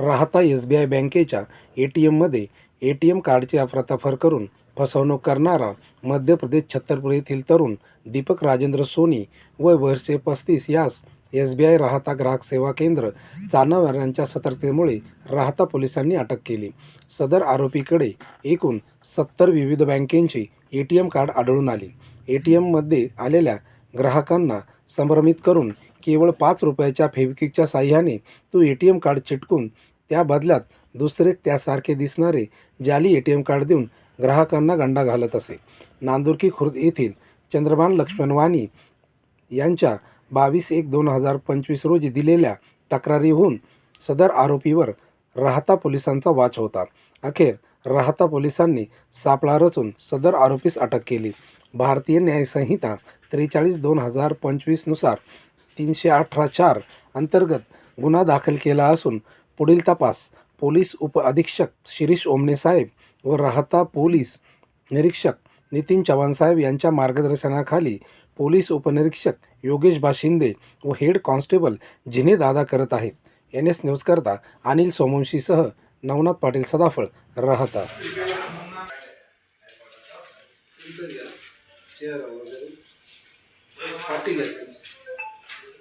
राहता S B I बँकेच्या A T एममध्ये ए टी एम कार्डची अफरातफर करून फसवणूक करणारा मध्य प्रदेश छत्तरपूर येथील तरुण दीपक राजेंद्र सोनी वय वर्षे पस्तीस यास एस बी आय राहता ग्राहक सेवा केंद्र चालणाऱ्यांच्या यांच्या सतर्कतेमुळे राहता पोलिसांनी अटक केली. सदर आरोपीकडे एकूण सत्तर विविध बँकेंची ए टी एम कार्ड आढळून आली. ए टी एममध्ये आलेल्या ग्राहकांना संभ्रमित करून केवळ पाच रुपयाच्या फेविक्विकच्या साह्याने तो ए टी एम कार्ड चिटकून त्या बदल्यात दुसरे त्यासारखे दिसणारे जाली ए टी एम कार्ड देऊन ग्राहकांना गंडा घालत असे. नांदुर्की खुर्द येथील चंद्रभान लक्ष्मण वाणी यांच्या बावीस एक दोन हजार पंचवीस रोजी दिलेल्या तक्रारीहून सदर आरोपीवर राहता पोलिसांचा वाच होता. अखेर राहता पोलिसांनी सापळा रचून सदर आरोपीस अटक केली. भारतीय न्यायसंहिता त्रेचाळीस दोन हजार पंचवीसनुसार तीनशे अठरा चार अंतर्गत गुन्हा दाखल केला असून पुढील तपास पोलीस उप अधीक्षक शिरीष ओमणे साहेब व राहता पोलीस निरीक्षक नितीन चव्हाण साहेब यांच्या मार्गदर्शनाखाली पोलीस उपनिरीक्षक योगेश बाशिंदे व हेड कॉन्स्टेबल जिने दादा करत आहेत. एन एस न्यूजकरता अनिल सोमवंशीसह नवनाथ पाटील सदाफळ राहता. त्याला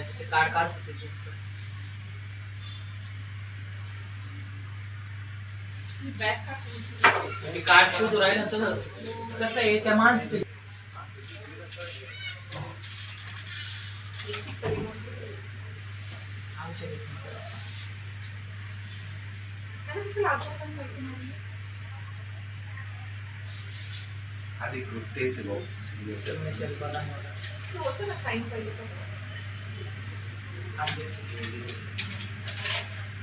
कार्ड काढ तुझे ते कार्ड शोधू राहिलं कसं आहे त्या माणसाचं. अधिकृत तेच भाऊ signature बघा. मला. आपले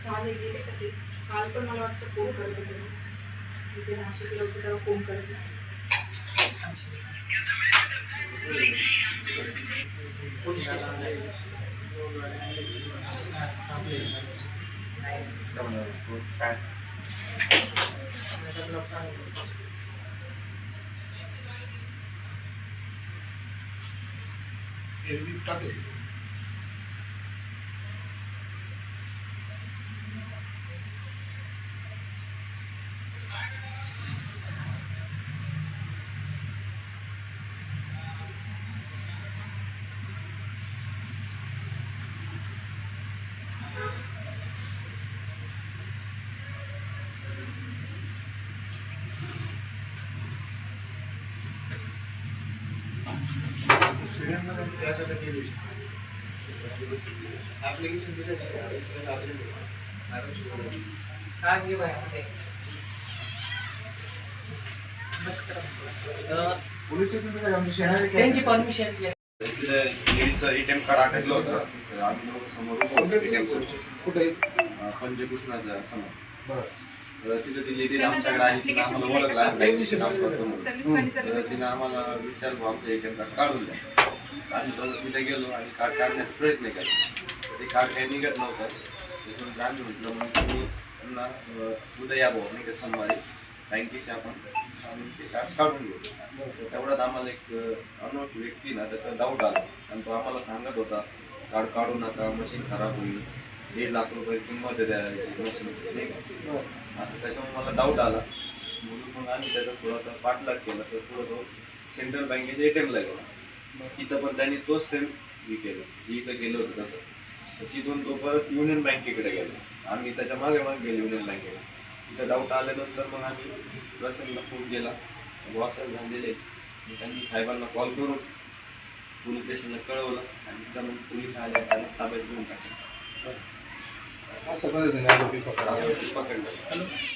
चालेल गेले का ते काल पण मला वाटतं फ़ोन करत होते तिथे नाशिकला होते तेव्हा फ़ोन करत होते. आहे. पोलीस स्टेशन आपले काय ऍप्लिकेशन काय घे बाय ते बस करा. पोलीस स्टेशन त्यांची परमिशन लेडीचं एटीएम कार्ड टाकलं होतं आम्ही लोक समोर कुठे पंचकृष्णाच्या समोर बरं तिथे ती लेडी आमच्याकडे आली तिने आम्हाला ओळखला बँकेचे काम करतो म्हणून. सर्व्हिस मॅनेजर तर तिने आम्हाला विचारलं आमचं एटीएम कार्ड काढून द्या आणि तिथे गेलो आणि कार्ड काढण्याचा प्रयत्न केला. ते कार्ड काही निघत नव्हतं. तिथून आम्ही म्हटलं मग तुम्ही त्यांना उद्या या भाऊ नाही का सोमवारी. बँकेचे आपण आम्ही ते कार्ड काढून घेऊ. तेवढ्यात आम्हाला एक अनोळखी व्यक्ती ना त्याचा डाऊट आला. आणि तो आम्हाला सांगत होता कार्ड काढू नका मशीन खराब होईल. दीड लाख रुपये किंमत त्या मशीनची. नाही का? असं त्याच्यामुळे मला डाऊट आला. म्हणून मग आम्ही त्याचा थोडासा पाठलाग केला. तर थोडं तो सेंट्रल बँकेच्या ए टी एमला गेला. तिथं पण त्यांनी तोच सेम हे केलं. जी इथं गेलं होतं तसं. तर तिथून तो परत युनियन बँकेकडे गेला. आम्ही त्याच्यामागे मागे गेलो युनियन बँकेला तिथं डाऊट आल्यानंतर मग आम्ही प्रसंगला फोन केला. बॉसच झालेले. त्यांनी साहेबांना कॉल करून पोलीस स्टेशनला कळवलं. आणि तिथं मग पोलीस आले त्याला ताब्यात घेऊन टाकलं. असं पद्धतीने आरोपी पकडा